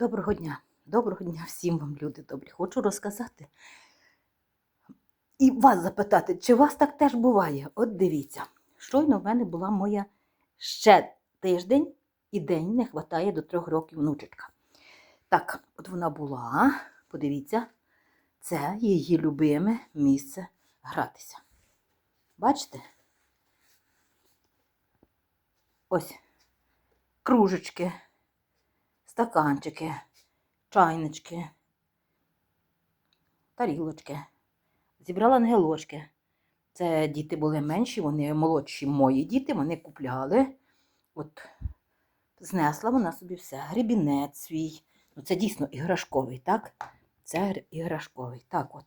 Доброго дня, доброго дня всім вам, люди добрі. Хочу розказати і вас запитати, чи у вас так теж буває? От дивіться, щойно в мене була моя ще тиждень і день не вистачає до трьох років внучечка. Так, от вона була, подивіться, це її любиме місце гратися. Бачите? Ось кружечки стаканчики, чайнички, тарілочки. Зібрала ангелочки. Це діти були менші, вони молодші мої діти, вони купляли. От знесла вона собі все, грібінець свій. Ну, це дійсно іграшковий, так? Це іграшковий. Так от,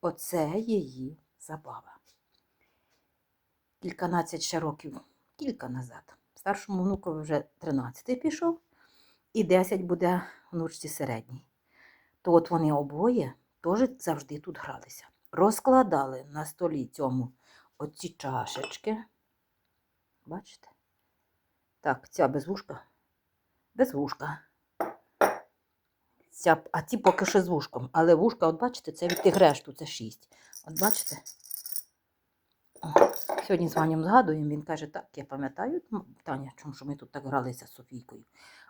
оце її забава. Кільканадцять ще років, кілька назад. Старшому внукові вже 13 пішов і 10 буде внучці середній. То от вони обоє теж завжди тут гралися. Розкладали на столі цьому оці чашечки. Бачите? Так, ця без вушка. Без вушка. Ця, а ці поки що з вушком. Але вушка, от бачите, це від тигрешту, це 6. От бачите? О, сьогодні з Ваням згадуємо, він каже, так, я пам'ятаю, Таня, чому що ми тут так гралися з Софійкою.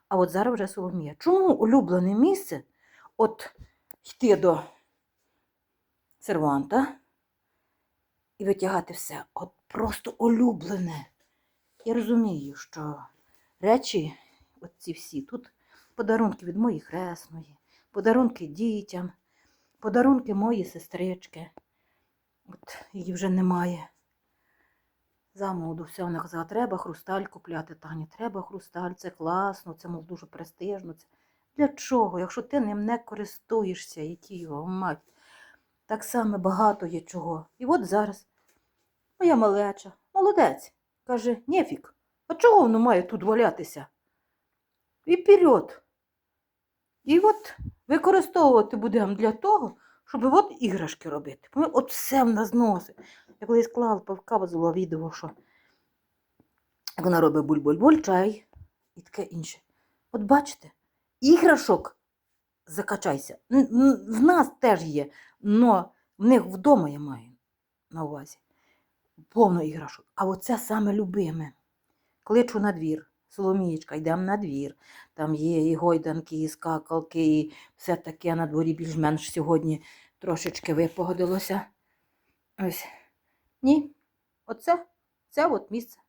А от зараз вже Соломія. Чому улюблене місце от йти до серванта і витягати все? От просто улюблене. Я розумію, що речі, от ці всі, тут подарунки від моєї хресної, подарунки дітям, подарунки моєї сестрички. От її вже немає. Замолоду все вона казала, треба хрусталь купляти, Таня, треба хрусталь, це класно, це мов дуже престижно. Це... Для чого? Якщо ти ним не користуєшся, які його мать, так само багато є чого. І от зараз моя малеча, молодець, каже, нефік, а чого воно має тут валятися? І вперед. І от використовувати будемо для того, щоб от іграшки робити. От все в нас носить. Я колись клала, показувала відео, що як вона робить буль-буль-буль, чай і таке інше. От бачите, іграшок закачайся. В нас теж є, але в них вдома я маю на увазі. Повно іграшок. А оце саме любиме. Кличу на двір. Соломієчка, йдемо на двір. Там є і гойданки, і скакалки, і все таке на дворі більш-менш сьогодні трошечки випогодилося. Ось. Ні. Оце, це от місце.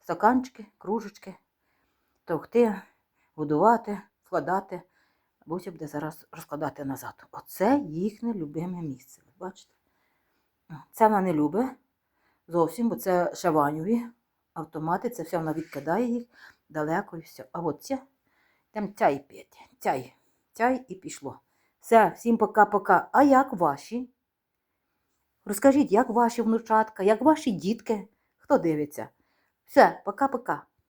Стаканчики, кружечки, товкти, годувати, складати. Буся буде зараз розкладати назад. Оце їхнє любиме місце. Бачите? Це вона не любить зовсім, бо це шаваньові автомати, це все вона відкидає їх далеко і все. А от там чай п'ять, чай, чай і пішло. Все, всім пока-пока. А як ваші? Розкажіть, як ваші внучатка, як ваші дітки? Хто дивиться? Все, пока-пока.